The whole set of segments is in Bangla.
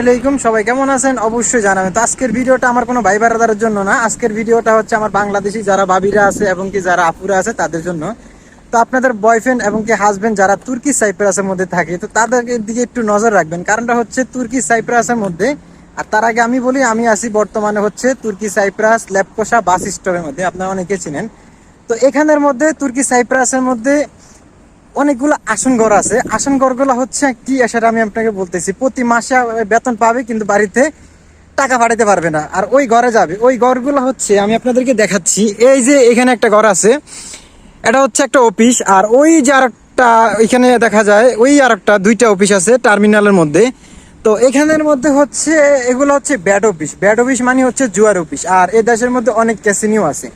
আলাইকুম, সবাই কেমন আছেন? অবশ্যই জানাবেন। তো আজকের ভিডিওটা আমার কোনো ভাই বারাদারের জন্য না। আজকের ভিডিওটা হচ্ছে আমার বাংলাদেশি যারা ভাবিরা আছে এবং কি যারা আপুরা আছে তাদের জন্য। তো আপনাদের বয়ফ্রেন্ড এবং কি হাজবেন্ড যারা তুর্কি সাইপ্রাসের মধ্যে থাকে, তো তাদের দিকে একটু নজর রাখবেন। কারণটা হচ্ছে তুর্কি সাইপ্রাসের মধ্যে, আর তার আগে আমি বলি, আমি আছি বর্তমানে হচ্ছে তুর্কি সাইপ্রাস ল্যাপকোষা বাস স্টপের মধ্যে। আপনারা অনেকে চিনেন। তো এখানের মধ্যে তুর্কি সাইপ্রাসের মধ্যে অনেকগুলো আসন ঘর আছে। আসন ঘরগুলো হচ্ছে কি সেটা আমি আপনাকে বলতেছি। প্রতি মাসে বেতন পাবে কিন্তু বাড়িতে টাকা পাঠাতে পারবে না। আর ওই ঘরে যাবে। ওই ঘরগুলো হচ্ছে আমি আপনাদেরকে দেখাচ্ছি। এই যে এখানে একটা ঘর আছে, এটা হচ্ছে একটা অফিস। আর ওই যে আরেকটা এখানে দেখা যায়, ওই আরেকটা দুইটা অফিস আছে টার্মিনালের মধ্যে। তো এখানের মধ্যে হচ্ছে, এগুলো হচ্ছে ব্যাড অফিস। ব্যাড অফিস মানে হচ্ছে জুয়ার অফিস। আর এ দেশের মধ্যে অনেক ক্যাসিনিও আছে।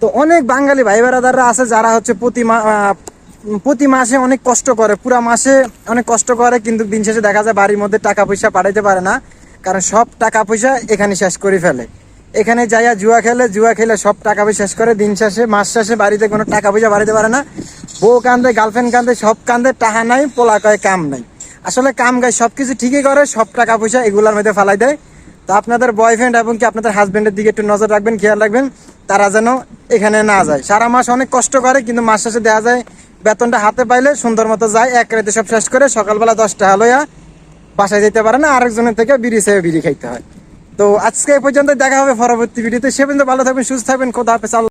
তো অনেক বাঙালি ভাই বেড়াদাররা আছে যারা হচ্ছে প্রতি প্রতি মাসে অনেক কষ্ট করে, পুরা মাসে অনেক কষ্ট করে, কিন্তু দিন শেষে দেখা যায় বাড়ির মধ্যে টাকা পয়সা পাঠাইতে পারে না, কারণ সব টাকা পয়সা এখানে শেষ করে ফেলে। এখানে যাইয়া জুয়া খেলে জুয়া খেলে সব টাকা পয়সা শেষ করে, দিন শেষে, মাস শেষে বাড়িতে কোনো টাকা পয়সা বাড়াইতে পারে না। বউ কান্দে গার্লফ্রেন্ড কান্দে, সব কান্দে টাকা নাই, পোলা কয় কাম নাই। আসলে কাম গায়ে সবকিছু ঠিকই করে, সব টাকা পয়সা এগুলোর মধ্যে ফেলাই দেয়। তো আপনাদের বয়ফ্রেন্ড এবং কি আপনাদের হাজব্যান্ডের দিকে একটু নজর রাখবেন, খেয়াল রাখবেন, তারা যেন এখানে না যায়। সারা মাস অনেক কষ্ট করে, কিন্তু মাস শেষে দেওয়া যায় বেতনটা হাতে পাইলে সুন্দর মতো যায়, এক রাতে সব শেষ করে সকালবেলা দশটা হালোয়া বাসায় যেতে পারে না, আরেকজনের থেকে বিড়ি সেবে বিড়ি খাইতে হয়। তো আজকে এই পর্যন্ত দেখা হবে পরবর্তী ভিডিওতে। সে পর্যন্ত ভালো থাকবেন, সুস্থ থাকবেন কোথাও হাফেজ